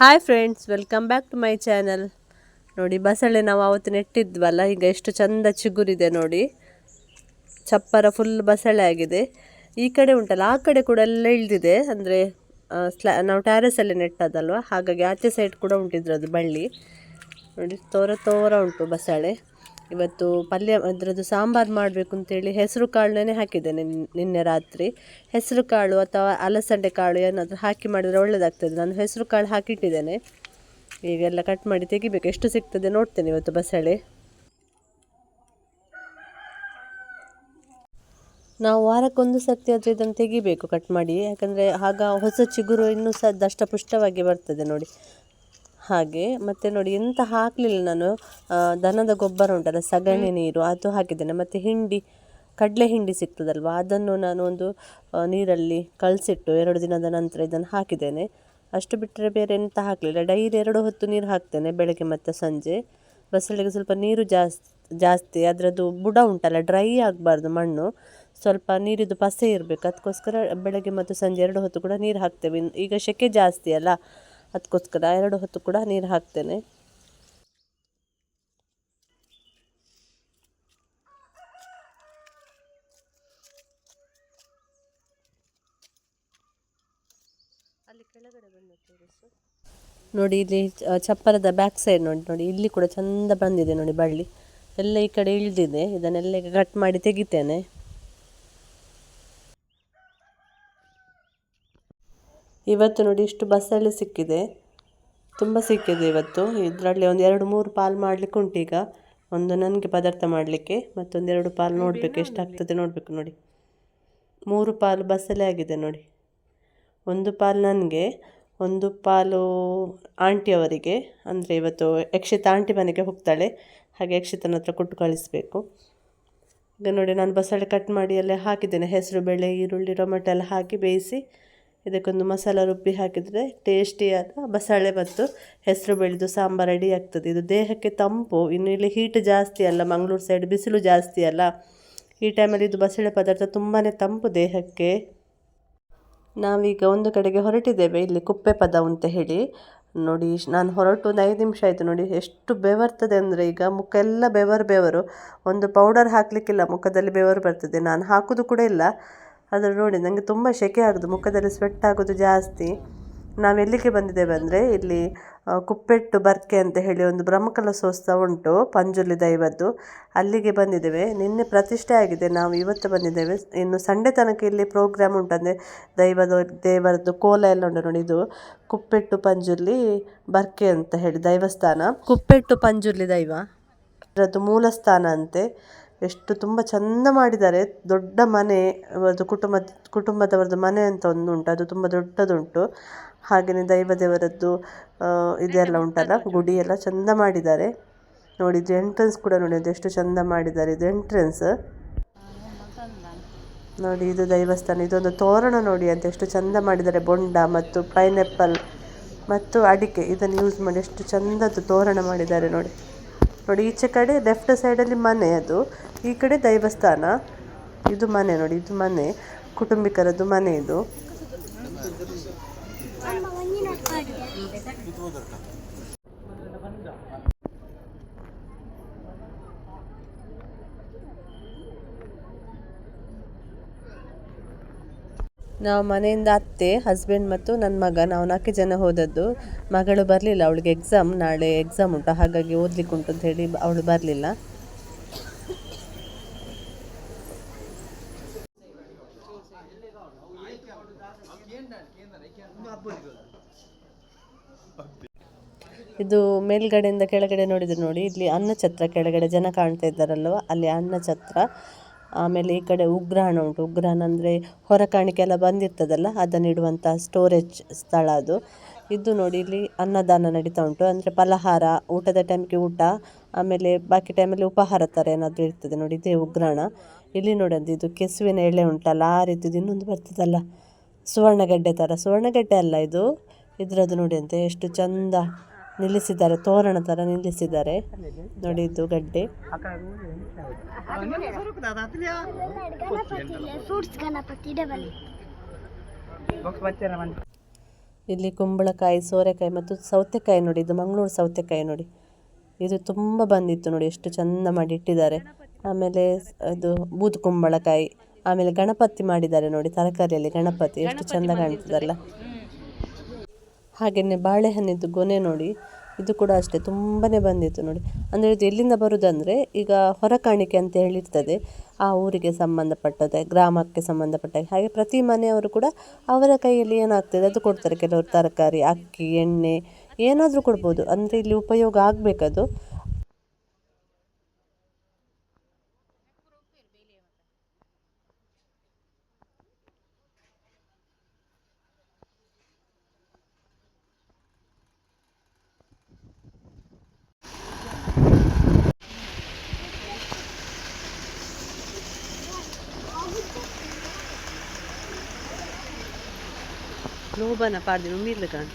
Hi friends welcome back to my channel ನೋಡಿ, ಬಸಳೆ ನಾವು ಆವತ್ತು ನೆಟ್ಟಿದ್ವಲ್ಲ, ಈಗ ಎಷ್ಟು ಚಂದ ಚಿಗುರಿದೆ ನೋಡಿ. ಚಪ್ಪರ ಫುಲ್ ಬಸಳೆ ಆಗಿದೆ. ಈ ಕಡೆ ಉಂಟಲ್ಲ, ಆ ಕಡೆ ಕೂಡ ಎಲ್ಲ ಇಳಿದಿದೆ. ಅಂದರೆ ಸ್ಲಾ, ನಾವು ಟ್ಯಾರೆಸಲ್ಲಿ ನೆಟ್ಟದಲ್ವ ಹಾಗಾಗಿ ಆಚೆ ಸೈಡ್ ಕೂಡ ಉಂಟಿದ್ರು ಅದು ಬಳ್ಳಿ. ನೋಡಿ, ತೋರ ತೋರ ಉಂಟು ಬಸಳೆ. ಇವತ್ತು ಪಲ್ಯ, ಅದರದ್ದು ಸಾಂಬಾರು ಮಾಡಬೇಕು ಅಂತೇಳಿ ಹೆಸರು ಕಾಳನ್ನೇ ಹಾಕಿದ್ದೇನೆ ನಿನ್- ನಿನ್ನೆ ರಾತ್ರಿ. ಹೆಸರು ಕಾಳು ಅಥವಾ ಅಲಸಂಡೆ ಕಾಳು ಏನಾದರೂ ಹಾಕಿ ಮಾಡಿದರೆ ಒಳ್ಳೆಯದಾಗ್ತದೆ ನಾನು ಹೆಸರು ಕಾಳು ಹಾಕಿಟ್ಟಿದ್ದೇನೆ. ಈಗೆಲ್ಲ ಕಟ್ ಮಾಡಿ ತೆಗಿಬೇಕು. ಎಷ್ಟು ಸಿಗ್ತದೆ ನೋಡ್ತೇನೆ ಇವತ್ತು ಬಸಳೆ. ನಾವು ವಾರಕ್ಕೊಂದು ಸರ್ತಿ ಆದರೆ ಇದನ್ನು ತೆಗಿಬೇಕು ಕಟ್ ಮಾಡಿ. ಯಾಕಂದರೆ ಆಗ ಹೊಸ ಚಿಗುರು ಇನ್ನೂ ಸಹ ದಷ್ಟಪುಷ್ಟವಾಗಿ ಬರ್ತದೆ ನೋಡಿ. ಹಾಗೆ ಮತ್ತು ನೋಡಿ ಎಂತ ಹಾಕಲಿಲ್ಲ ನಾನು. ದನದ ಗೊಬ್ಬರ ಉಂಟಲ್ಲ, ಸಗಣಿ ನೀರು, ಅದು ಹಾಕಿದ್ದೇನೆ. ಮತ್ತು ಹಿಂಡಿ, ಕಡಲೆ ಹಿಂಡಿ ಸಿಗ್ತದಲ್ವ? ಅದನ್ನು ನಾನು ಒಂದು ನೀರಲ್ಲಿ ಕಳಿಸಿಟ್ಟು ಎರಡು ದಿನದ ನಂತರ ಇದನ್ನು ಹಾಕಿದ್ದೇನೆ. ಅಷ್ಟು ಬಿಟ್ಟರೆ ಬೇರೆ ಎಂತ ಹಾಕಲಿಲ್ಲ. ಡೈಲಿ ಎರಡು ಹೊತ್ತು ನೀರು ಹಾಕ್ತೇನೆ ಬೆಳಗ್ಗೆ ಮತ್ತು ಸಂಜೆ. ಬಸಳೆಗೆ ಸ್ವಲ್ಪ ನೀರು ಜಾಸ್ತಿ ಜಾಸ್ತಿ. ಅದರದ್ದು ಬುಡ ಉಂಟಲ್ಲ, ಡ್ರೈ ಆಗಬಾರ್ದು ಮಣ್ಣು. ಸ್ವಲ್ಪ ನೀರಿದ್ದು ಪಸೆ ಇರಬೇಕು. ಅದಕ್ಕೋಸ್ಕರ ಬೆಳಗ್ಗೆ ಮತ್ತು ಸಂಜೆ ಎರಡು ಹೊತ್ತು ಕೂಡ ನೀರು ಹಾಕ್ತೇವೆ. ಈಗ ಸೆಕೆ ಜಾಸ್ತಿ ಅಲ್ಲ. ಅದಕ್ಕೋಸ್ಕರ ಎರಡು ಹೊತ್ತು ಕೂಡ ನೀರು ಹಾಕ್ತೇನೆ. ನೋಡಿ ಇಲ್ಲಿ ಚಪ್ಪರದ ಬ್ಯಾಕ್ ಸೈಡ್ ನೋಡಿ ನೋಡಿ ಇಲ್ಲಿ ಕೂಡ ಚಂದ ಬಂದಿದೆ ನೋಡಿ ಬಳ್ಳಿ. ಎಲ್ಲ ಈ ಕಡೆ ಇಳಿದಿದೆ ಇದನ್ನೆಲ್ಲ ಈಗ ಕಟ್ ಮಾಡಿ ತೆಗಿತೇನೆ. ಇವತ್ತು ನೋಡಿ ಇಷ್ಟು ಬಸ್ಸಲ್ಲಿ ಸಿಕ್ಕಿದೆ. ತುಂಬ ಸಿಕ್ಕಿದೆ ಇವತ್ತು. ಇದರಲ್ಲಿ ಒಂದು ಎರಡು ಮೂರು ಪಾಲು ಮಾಡಲಿಕ್ಕೆ ಉಂಟು ಈಗ. ಒಂದು ನನಗೆ ಪದಾರ್ಥ ಮಾಡಲಿಕ್ಕೆ ಮತ್ತೊಂದೆರಡು ಪಾಲು ನೋಡಬೇಕು ಎಷ್ಟಾಗ್ತದೆ ನೋಡಬೇಕು ನೋಡಿ. ಮೂರು ಪಾಲು ಬಸ್ಸಲ್ಲೇ ಆಗಿದೆ ನೋಡಿ. ಒಂದು ಪಾಲು ನನಗೆ, ಒಂದು ಪಾಲು ಆಂಟಿಯವರಿಗೆ ಅಂದರೆ ಇವತ್ತು ಯಕ್ಷಿತ ಆಂಟಿ ಮನೆಗೆ ಹೋಗ್ತಾಳೆ. ಹಾಗೆ ಯಕ್ಷಿತನ ಹತ್ರ ಕೊಟ್ಟು ಕಳಿಸ್ಬೇಕು. ಈಗ ನೋಡಿ ನಾನು ಬಸಳೆ ಕಟ್ ಮಾಡಿ ಎಲ್ಲ ಹಾಕಿದ್ದೇನೆ. ಹೆಸರು, ಬೇಳೆ, ಈರುಳ್ಳಿ, ಟೊಮೆಟೊ ಎಲ್ಲ ಹಾಕಿ ಬೇಯಿಸಿ ಇದಕ್ಕೊಂದು ಮಸಾಲ ರುಬ್ಬಿ ಹಾಕಿದರೆ ಟೇಸ್ಟಿಯಾದ ಬಸಳೆ ಮತ್ತು ಹೆಸರು ಬೆಳೆದು ಸಾಂಬಾರು ರೆಡಿ ಆಗ್ತದೆ. ಇದು ದೇಹಕ್ಕೆ ತಂಪು, ಇನ್ನು ಇಲ್ಲಿ ಹೀಟ್ ಜಾಸ್ತಿ ಅಲ್ಲ, ಮಂಗಳೂರು ಸೈಡ್ ಬಿಸಿಲು ಜಾಸ್ತಿ ಅಲ್ಲ. ಈ ಟೈಮಲ್ಲಿ ಇದು ಬಸಳೆ ಪದಾರ್ಥ ತುಂಬಾ ತಂಪು ದೇಹಕ್ಕೆ. ನಾವೀಗ ಒಂದು ಕಡೆಗೆ ಹೊರಟಿದ್ದೇವೆ, ಇಲ್ಲಿ ಕುಪ್ಪೆ ಪದ ಅಂತ ಹೇಳಿ. ನೋಡಿ, ನಾನು ಹೊರಟು ಒಂದು ಐದು ನಿಮಿಷ ಆಯಿತು, ನೋಡಿ ಎಷ್ಟು ಬೆವರ್ತದೆ ಅಂದರೆ ಈಗ ಮುಖ ಎಲ್ಲ ಬೆವರು ಬೆವರು. ಒಂದು ಪೌಡರ್ ಹಾಕಲಿಕ್ಕಿಲ್ಲ, ಮುಖದಲ್ಲಿ ಬೆವರು ಬರ್ತದೆ. ನಾನು ಹಾಕೋದು ಕೂಡ ಇಲ್ಲ. ಆದರೆ ನೋಡಿ ನನಗೆ ತುಂಬ ಸೆಕೆ ಆಗೋದು ಮುಖದಲ್ಲಿ ಸ್ವೆಟ್ ಆಗೋದು ಜಾಸ್ತಿ. ನಾವು ಎಲ್ಲಿಗೆ ಬಂದಿದ್ದೇವೆ ಅಂದರೆ ಇಲ್ಲಿ ಕುಪ್ಪೆಟ್ಟು ಬರ್ಕೆ ಅಂತ ಹೇಳಿ ಒಂದು ಬ್ರಹ್ಮಕಲಶೋತ್ಸವ ಉಂಟು ಪಂಜುರ್ಲಿ ದೈವದ್ದು. ಅಲ್ಲಿಗೆ ಬಂದಿದ್ದೇವೆ. ನಿನ್ನೆ ಪ್ರತಿಷ್ಠೆ ಆಗಿದೆ ನಾವು ಇವತ್ತು ಬಂದಿದ್ದೇವೆ. ಇನ್ನು ಸಂಡೆ ತನಕ ಇಲ್ಲಿ ಪ್ರೋಗ್ರಾಮ್ ಉಂಟು ಅಂದರೆ ದೈವದ ದೇವರದ್ದು ಕೋಲ ಎಲ್ಲ ಉಂಟು ನೋಡಿ ಇದು ಕುಪ್ಪೆಟ್ಟು ಪಂಜುರ್ಲಿ ಬರ್ಕೆ ಅಂತ ಹೇಳಿ ದೈವಸ್ಥಾನ. ಕುಪ್ಪೆಟ್ಟು ಪಂಜುರ್ಲಿ ದೈವ? ಅದರದ್ದು ಮೂಲ ಸ್ಥಾನ ಅಂತೆ. ಎಷ್ಟು ತುಂಬ ಚಂದ ಮಾಡಿದ್ದಾರೆ. ದೊಡ್ಡ ಮನೆ ಅವರದ್ದು ಕುಟುಂಬ, ಕುಟುಂಬದವರದ್ದು ಮನೆ ಅಂತ ಒಂದು ಉಂಟು. ಅದು ತುಂಬ ದೊಡ್ಡದುಂಟು. ಹಾಗೆಯೇ ದೈವ ದೇವರದ್ದು ಇದೆಲ್ಲ ಉಂಟಲ್ಲ, ಗುಡಿ ಎಲ್ಲ ಚಂದ ಮಾಡಿದ್ದಾರೆ. ನೋಡಿ ಇದು ಎಂಟ್ರೆನ್ಸ್ ಕೂಡ ನೋಡಿ ಅದು ಎಷ್ಟು ಚಂದ ಮಾಡಿದ್ದಾರೆ ಇದು ಎಂಟ್ರೆನ್ಸ್ ನೋಡಿ, ಇದು ದೈವಸ್ಥಾನ. ಇದೊಂದು ತೋರಣ ನೋಡಿ ಅಂತ ಎಷ್ಟು ಚಂದ ಮಾಡಿದ್ದಾರೆ. ಬೊಂಡ ಮತ್ತು ಪೈನಾಪಲ್ ಮತ್ತು ಅಡಿಕೆ. ಇದನ್ನು ಯೂಸ್ ಮಾಡಿ ಎಷ್ಟು ಚಂದದ್ದು ತೋರಣ ಮಾಡಿದ್ದಾರೆ ನೋಡಿ. ನೋಡಿ, ಈಚೆ ಕಡೆ ಲೆಫ್ಟ್ ಸೈಡಲ್ಲಿ ಮನೆ ಅದು. ಈ ಕಡೆ ದೈವಸ್ಥಾನ. ಇದು ಮನೆ ನೋಡಿ, ಇದು ಮನೆ. ಕುಟುಂಬಿಕರದ್ದು ಮನೆ ಇದು. ನಾವು ಮನೆಯಿಂದ ಅತ್ತೆ ಹಸ್ಬೆಂಡ್ ಮತ್ತು ನನ್ನ ಮಗ ನಾವು ನಾಲ್ಕು ಜನ ಹೋದದ್ದು. ಮಗಳು ಬರಲಿಲ್ಲ, ಅವಳಿಗೆ ಎಕ್ಸಾಮ್ ನಾಳೆ ಎಕ್ಸಾಮ್ ಉಂಟು, ಹಾಗಾಗಿ ಓದ್ಲಿಕ್ಕೆ ಅಂತ ಹೇಳಿ ಅವಳು ಬರಲಿಲ್ಲ. ಇದು ಮೇಲ್ಗಡೆಯಿಂದ ಕೆಳಗಡೆ ನೋಡಿದ್ರೆ ನೋಡಿ, ಇಲ್ಲಿ ಅನ್ನ ಛತ್ರ ಕೆಳಗಡೆ ಜನ ಕಾಣ್ತಾ ಇದ್ದಾರಲ್ವ, ಅಲ್ಲಿ ಅನ್ನಛತ್ರ. ಆಮೇಲೆ ಈ ಕಡೆ ಉಗ್ರಾಣ ಉಂಟು. ಉಗ್ರಾಣ ಅಂದರೆ ಹೊರಕಾಣಿಕೆ ಎಲ್ಲ ಬಂದಿರ್ತದಲ್ಲ, ಅದನ್ನು ಇಡುವಂಥ ಸ್ಟೋರೇಜ್ ಸ್ಥಳ ಅದು. ಇದು ನೋಡಿ ಇಲ್ಲಿ ಅನ್ನದಾನ ನಡೀತಾ ಉಂಟು. ಅಂದರೆ ಫಲಹಾರ, ಊಟದ ಟೈಮ್ಗೆ ಊಟ, ಆಮೇಲೆ ಬಾಕಿ ಟೈಮಲ್ಲಿ ಉಪಹಾರ ಥರ ಏನಾದರೂ ಇರ್ತದೆ ನೋಡಿ, ಇದೇ ಉಗ್ರಾಣ. ಇಲ್ಲಿ ನೋಡಿ ಅದು ಇದು ಕೆಸುವಿನ ಎಳೆ ಉಂಟಲ್ಲ, ಆ ರೀತಿದು ಇನ್ನೊಂದು ಬರ್ತದಲ್ಲ, ಸುವರ್ಣಗೆಡ್ಡೆ ಥರ ಸುವರ್ಣಗೆಡ್ಡೆ ಅಲ್ಲ ಇದು? ಇದರದ್ದು ನೋಡಿ ಅಂತೆ, ಎಷ್ಟು ಚಂದ ನಿಲ್ಲಿಸಿದ್ದಾರೆ, ತೋರಣ ತರ ನಿಲ್ಲಿಸಿದ್ದಾರೆ. ನೋಡಿ ಇದು ಗಡ್ಡೆ. ಇಲ್ಲಿ ಕುಂಬಳಕಾಯಿ, ಸೋರೆಕಾಯಿ ಮತ್ತು ಸೌತೆಕಾಯಿ ನೋಡಿ, ಇದು ಮಂಗಳೂರು ಸೌತೆಕಾಯಿ ನೋಡಿ. ಇದು ತುಂಬ ಬಂದಿತ್ತು ನೋಡಿ, ಎಷ್ಟು ಚಂದ ಮಾಡಿ ಇಟ್ಟಿದ್ದಾರೆ. ಆಮೇಲೆ ಇದು ಬೂದು ಕುಂಬಳಕಾಯಿ, ಆಮೇಲೆ ಗಣಪತಿ ಮಾಡಿದ್ದಾರೆ ನೋಡಿ, ತರಕಾರಿಯಲ್ಲಿ ಗಣಪತಿ, ಎಷ್ಟು ಚಂದ ಕಾಣ್ತದಲ್ಲ. ಹಾಗೆಯೇ ಬಾಳೆಹಣ್ಣಿದ್ದು ಗೊನೆ ನೋಡಿ, ಇದು ಕೂಡ ಅಷ್ಟೇ, ತುಂಬನೇ ಬಂದಿತ್ತು ನೋಡಿ. ಅಂದರೆ ಇದು ಎಲ್ಲಿಂದ ಬರುವುದಂದರೆ ಈಗ ಹೊರ ಕಾಣಿಕೆ ಅಂತ ಹೇಳಿರ್ತದೆ, ಆ ಊರಿಗೆ ಸಂಬಂಧಪಟ್ಟದೆ ಗ್ರಾಮಕ್ಕೆ ಸಂಬಂಧಪಟ್ಟ. ಹಾಗೆ ಪ್ರತಿ ಮನೆಯವರು ಕೂಡ ಅವರ ಕೈಯಲ್ಲಿ ಏನಾಗ್ತದೆ, ಅದು ಕೊಡ್ತಾರೆ. ಕೆಲವರು ತರಕಾರಿ, ಅಕ್ಕಿ, ಎಣ್ಣೆ ಏನಾದರೂ ಕೊಡ್ಬೋದು. ಅಂದರೆ ಇಲ್ಲಿ ಉಪಯೋಗ ಆಗಬೇಕದು. Lohubana pardon Mirligan.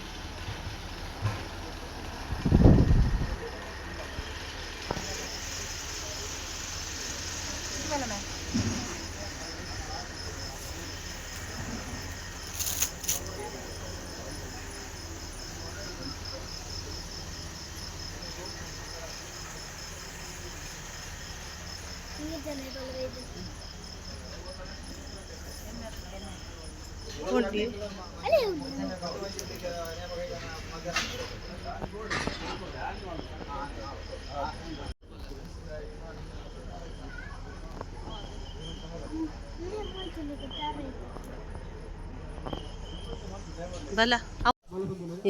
ये जने बल रही ഫോൺ കൊണ്ടുപോയി ഇതല്ല.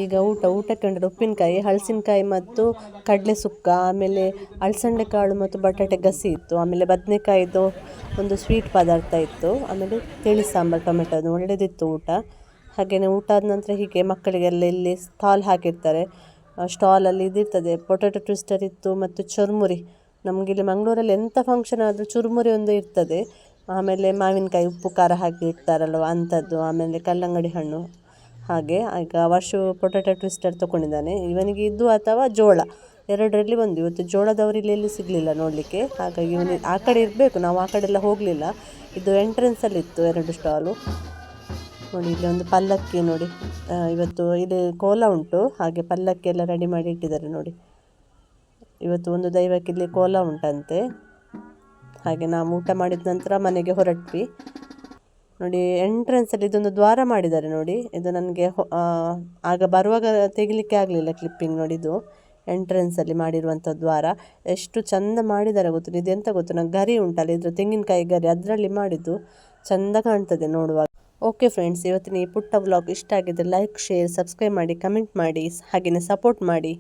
ಈಗ ಊಟ, ಊಟಕ್ಕೆ ಉಂಟು. ಉಪ್ಪಿನಕಾಯಿ, ಹಲಸಿನಕಾಯಿ ಮತ್ತು ಕಡಲೆ ಸುಕ್ಕ, ಆಮೇಲೆ ಅಲಸಂಡೆ ಕಾಳು ಮತ್ತು ಬಟಾಟೆ ಗಸಿ ಇತ್ತು. ಆಮೇಲೆ ಬದನೆಕಾಯಿದು ಒಂದು ಸ್ವೀಟ್ ಪದಾರ್ಥ ಇತ್ತು. ಆಮೇಲೆ ತಿಳಿ ಸಾಂಬಾರು ಟೊಮೆಟೊದು ಒಳ್ಳೆಯದಿತ್ತು ಊಟ. ಹಾಗೆಯೇ ಊಟ ಆದ ನಂತರ ಹೀಗೆ ಮಕ್ಕಳಿಗೆಲ್ಲ ಇಲ್ಲಿ ಸ್ಟಾಲ್ ಹಾಕಿರ್ತಾರೆ. ಸ್ಟಾಲಲ್ಲಿ ಇದಿರ್ತದೆ ಪೊಟೊಟೊ ಟ್ವಿಸ್ಟರ್ ಇತ್ತು ಮತ್ತು ಚುರುಮುರಿ. ನಮಗೆ ಇಲ್ಲಿ ಮಂಗಳೂರಲ್ಲಿ ಎಂಥ ಫಂಕ್ಷನ್ ಆದರೂ ಚುರುಮುರಿ ಒಂದು ಇರ್ತದೆ. ಆಮೇಲೆ ಮಾವಿನಕಾಯಿ ಉಪ್ಪು ಖಾರ ಹಾಕಿ ಇಡ್ತಾರಲ್ವ ಅಂಥದ್ದು. ಆಮೇಲೆ ಕಲ್ಲಂಗಡಿ ಹಣ್ಣು. ಹಾಗೆ, ಈಗ ವರ್ಷು ಪೊಟ್ಯಾಟೊ ಟ್ವಿಸ್ಟರ್ ತೊಗೊಂಡಿದ್ದಾನೆ ಇವನಿಗೆ ಇದು ಅಥವಾ ಜೋಳ, ಎರಡರಲ್ಲಿ ಒಂದು. ಇವತ್ತು ಜೋಳದವರು ಇಲ್ಲಿ ಎಲ್ಲಿ ಸಿಗಲಿಲ್ಲ ನೋಡಲಿಕ್ಕೆ. ಹಾಗಾಗಿ ಇವನು ಆ ಕಡೆ ಇರಬೇಕು, ನಾವು ಆ ಕಡೆ ಎಲ್ಲ ಹೋಗಲಿಲ್ಲ. ಇದು ಎಂಟ್ರೆನ್ಸಲ್ಲಿತ್ತು ಎರಡು ಸ್ಟಾಲು ನೋಡಿ, ಇಲ್ಲಿ ಒಂದು ಪಲ್ಲಕ್ಕಿ ನೋಡಿ. ಇವತ್ತು ಇಲ್ಲಿ ಕೋಲ ಉಂಟು. ಹಾಗೆ ಪಲ್ಲಕ್ಕಿ ಎಲ್ಲ ರೆಡಿ ಮಾಡಿ ಇಟ್ಟಿದ್ದಾರೆ ನೋಡಿ. ಇವತ್ತು ಒಂದು ದೈವಕ್ಕೆ ಇಲ್ಲಿ ಕೋಲ ಉಂಟಂತೆ. ಹಾಗೆ ನಾವು ಊಟ ಮಾಡಿದ ನಂತರ ಮನೆಗೆ ಹೊರಟ್ವಿ. ನೋಡಿ ಎಂಟ್ರೆನ್ಸಲ್ಲಿ ಇದೊಂದು ದ್ವಾರ ಮಾಡಿದ್ದಾರೆ ನೋಡಿ. ಇದು ನನಗೆ ಆಗ ಬರುವಾಗ ತೆಗಿಲಿಕ್ಕೆ ಆಗಲಿಲ್ಲ ಕ್ಲಿಪ್ಪಿಂಗ್ ನೋಡಿ ಇದು. ಎಂಟ್ರೆನ್ಸಲ್ಲಿ ಮಾಡಿರುವಂಥ ದ್ವಾರ. ಎಷ್ಟು ಚಂದ ಮಾಡಿದ್ದಾರೆ ಗೊತ್ತು ಇದೆಂತ ಗೊತ್ತು? ನಂಗೆ ಗರಿ ಉಂಟಲ್ಲ, ಇದ್ರ ತೆಂಗಿನಕಾಯಿ ಗರಿ. ಅದರಲ್ಲಿ ಮಾಡಿದ್ದು ಚಂದ ಕಾಣ್ತದೆ ನೋಡುವಾಗ. ಓಕೆ ಫ್ರೆಂಡ್ಸ್ ಇವತ್ತಿನ ಈ ಪುಟ್ಟ ವ್ಲಾಗ್ ಇಷ್ಟ ಆಗಿದ್ದರೆ ಲೈಕ್ ಶೇರ್ ಸಬ್ಸ್ಕ್ರೈಬ್ ಮಾಡಿ ಕಮೆಂಟ್ ಮಾಡಿ ಹಾಗೆಯೇ ಸಪೋರ್ಟ್ ಮಾಡಿ.